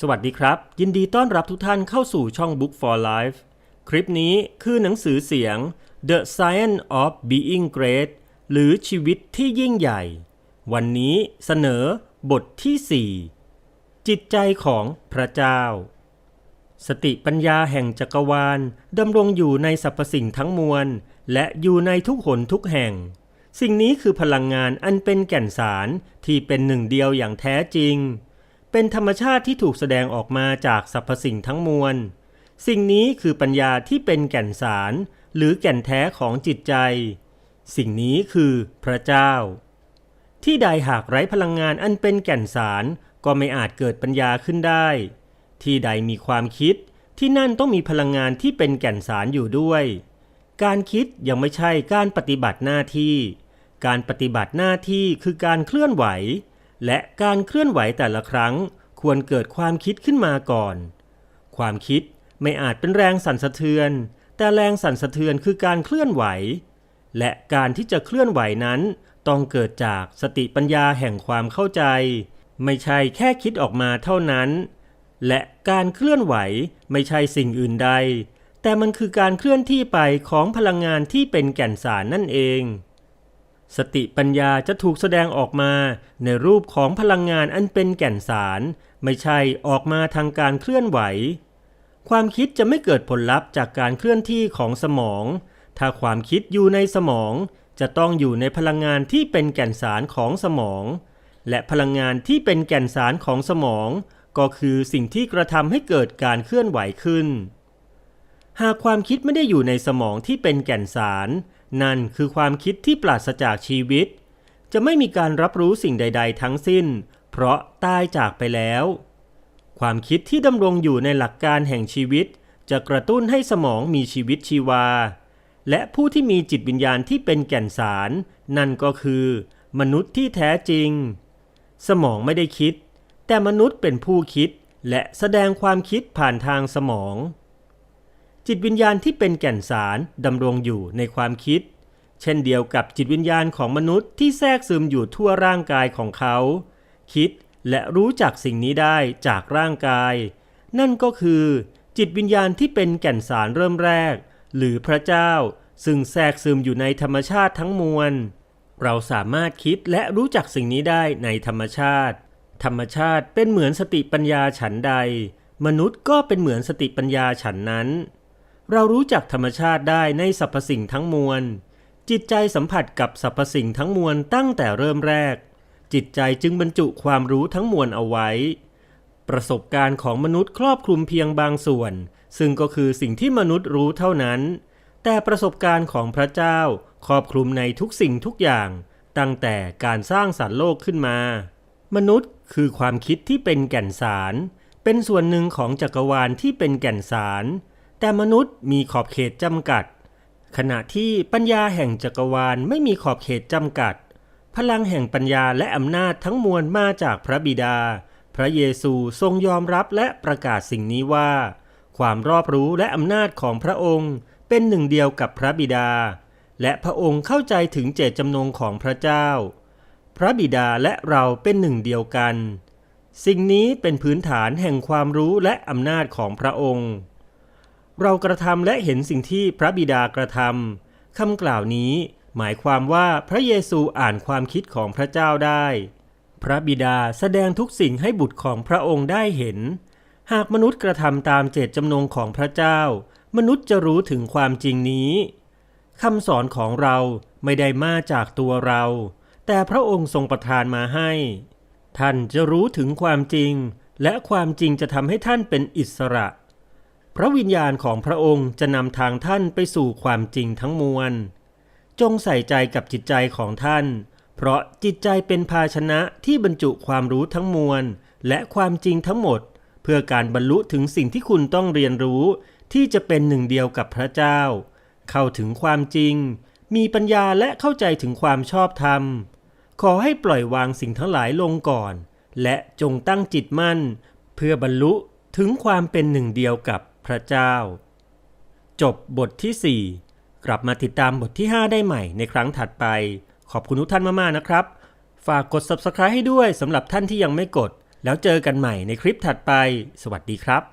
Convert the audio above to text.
สวัสดีครับ ยินดีต้อนรับทุกท่านเข้าสู่ช่อง Book for Life คลิปนี้คือหนังสือเสียง The Science of Being Great หรือชีวิตที่ยิ่งใหญ่ วันนี้เสนอบทที่ 4 จิตใจของพระเจ้า สติปัญญาแห่งจักรวาลดำรงอยู่ในสรรพสิ่งทั้งมวล และอยู่ในทุกหนทุกแห่ง สิ่งนี้คือพลังงานอันเป็นแก่นสารที่เป็นหนึ่งเดียวอย่างแท้จริง เป็นธรรมชาติที่ถูกแสดงออกมาจากสรรพสิ่งทั้งมวล สิ่งนี้คือปัญญาที่เป็นแก่นสาร หรือแก่นแท้ของจิตใจ สิ่งนี้คือพระเจ้า ที่ใดหากไร้พลังงานอันเป็นแก่นสารก็ไม่อาจเกิดปัญญาขึ้นได้ ที่ใดมีความคิดที่นั่นต้องมีพลังงานที่เป็นแก่นสารอยู่ด้วย การคิดยังไม่ใช่การปฏิบัติหน้าที่ การปฏิบัติหน้าที่คือการเคลื่อนไหว และการเคลื่อนไหวแต่ละครั้งควรเกิดความคิดขึ้นมาก่อน ความคิดไม่อาจเป็นแรงสั่นสะเทือน แต่แรงสั่นสะเทือนคือการเคลื่อนไหว และการที่จะเคลื่อนไหวนั้น ต้องเกิดจากสติปัญญาแห่งความเข้าใจ ไม่ใช่แค่คิดออกมาเท่านั้น และการเคลื่อนไหวไม่ใช่สิ่งอื่นใด แต่มันคือการเคลื่อนที่ไปของพลังงานที่เป็นแก่นสารนั่นเอง สติปัญญาจะถูกแสดงออกมาในรูปของพลังงานอันเป็นแก่นสาร ไม่ใช่ออกมาทางการเคลื่อนไหว ความคิดจะไม่เกิดผลลัพธ์จากการเคลื่อนที่ของสมอง ถ้าความคิดอยู่ในสมอง จะต้องอยู่ในพลังงานที่เป็นแก่นสารของสมอง และพลังงานที่เป็นแก่นสารของสมอง ก็คือสิ่งที่กระทำให้เกิดการเคลื่อนไหวขึ้น หากความคิดไม่ได้อยู่ในสมองที่เป็นแก่นสาร นั่นคือความคิดที่ปราศจากชีวิต จะไม่มีการรับรู้สิ่งใด ๆ ทั้งสิ้น เพราะตายจากไปแล้ว ความคิดที่ดำรงอยู่ในหลักการแห่งชีวิต จะกระตุ้นให้สมองมีชีวิตชีวา และผู้ที่มีจิตวิญญาณที่เป็นแก่นสาร นั่นก็คือ มนุษย์ที่แท้จริง สมองไม่ได้คิด แต่มนุษย์เป็นผู้คิดและแสดงความคิดผ่านทางสมอง จิตวิญญาณที่เป็นแก่นสารดำรงอยู่ในความคิด เช่นเดียวกับจิตวิญญาณของมนุษย์ที่แทรกซึมอยู่ทั่วร่างกายของเขา คิดและรู้จักสิ่งนี้ได้จากร่างกาย นั่นก็คือ จิตวิญญาณที่เป็นแก่นสารเริ่มแรก หรือพระเจ้า ซึ่งแทรกซึมอยู่ในธรรมชาติทั้งมวล เราสามารถคิดและรู้จักสิ่งนี้ได้ในธรรมชาติ ธรรมชาติเป็นเหมือนสติปัญญาฉันใด มนุษย์ก็เป็นเหมือนสติปัญญาฉันนั้น เรารู้จักธรรมชาติได้ในสรรพสิ่งทั้งมวล จิตใจสัมผัสกับสรรพสิ่งทั้งมวลตั้งแต่เริ่มแรก จิตใจจึงบรรจุความรู้ทั้งมวลเอาไว้ ประสบการณ์ของมนุษย์ครอบคลุมเพียงบางส่วน ซึ่งก็คือสิ่งที่มนุษย์รู้เท่านั้น แต่ประสบการณ์ของพระเจ้าครอบคลุมในทุกสิ่งทุกอย่าง ตั้งแต่การสร้างสรรค์โลกขึ้นมา มนุษย์คือความคิดที่เป็นแก่นสาร เป็นส่วนหนึ่งของจักรวาลที่เป็นแก่นสาร แต่มนุษย์มีขอบเขตจำกัด ขณะที่ปัญญาแห่งจักรวาลไม่มีขอบเขตจำกัด พลังแห่งปัญญาและอำนาจทั้งมวลมาจากพระบิดา พระเยซูทรงยอมรับและประกาศสิ่งนี้ว่า ความรอบรู้และอำนาจของพระองค์เป็นหนึ่งเดียวกับพระบิดา และพระองค์เข้าใจถึงเจตจำนงของพระเจ้า พระบิดาและเราเป็นหนึ่งเดียวกัน สิ่งนี้เป็นพื้นฐานแห่งความรู้และอำนาจของพระองค์ เรากระทำและเห็นสิ่งที่พระบิดากระทำคำกล่าวนี้หมายความว่าพระเยซูอ่านความคิดของพระเจ้าได้ พระบิดาแสดงทุกสิ่งให้บุตรของพระองค์ได้เห็น หากมนุษย์กระทำตามเจตจำนงของพระเจ้า มนุษย์จะรู้ถึงความจริงนี้คำสอนของเราไม่ได้มาจากตัวเรา แต่พระองค์ทรงประทานมาให้ ท่านจะรู้ถึงความจริง และความจริงจะทำให้ท่านเป็นอิสระ พระวิญญาณของพระองค์จะนำทางท่านไปสู่ความจริงทั้งมวล จงใส่ใจกับจิตใจของท่าน เพราะจิตใจเป็นภาชนะที่บรรจุความรู้ทั้งมวล และความจริงทั้งหมด เพื่อการบรรลุถึงสิ่งที่คุณต้องเรียนรู้ ที่จะเป็นหนึ่งเดียวกับพระเจ้า เข้าถึงความจริง มีปัญญาและเข้าใจถึงความชอบธรรม ขอให้ปล่อยวางสิ่งทั้งหลายลงก่อน และจงตั้งจิตมั่น เพื่อบรรลุถึงความเป็นหนึ่งเดียวกับ พระเจ้า จบบทที่ 4 กลับมาติดตามบทที่ 5 ได้ใหม่ในครั้งถัดไป ขอบคุณทุกท่านมาก ๆ นะครับ ฝากกด subscribe ให้ด้วยสำหรับท่านที่ยังไม่กด แล้วเจอกันใหม่ในคลิปถัดไป สวัสดีครับ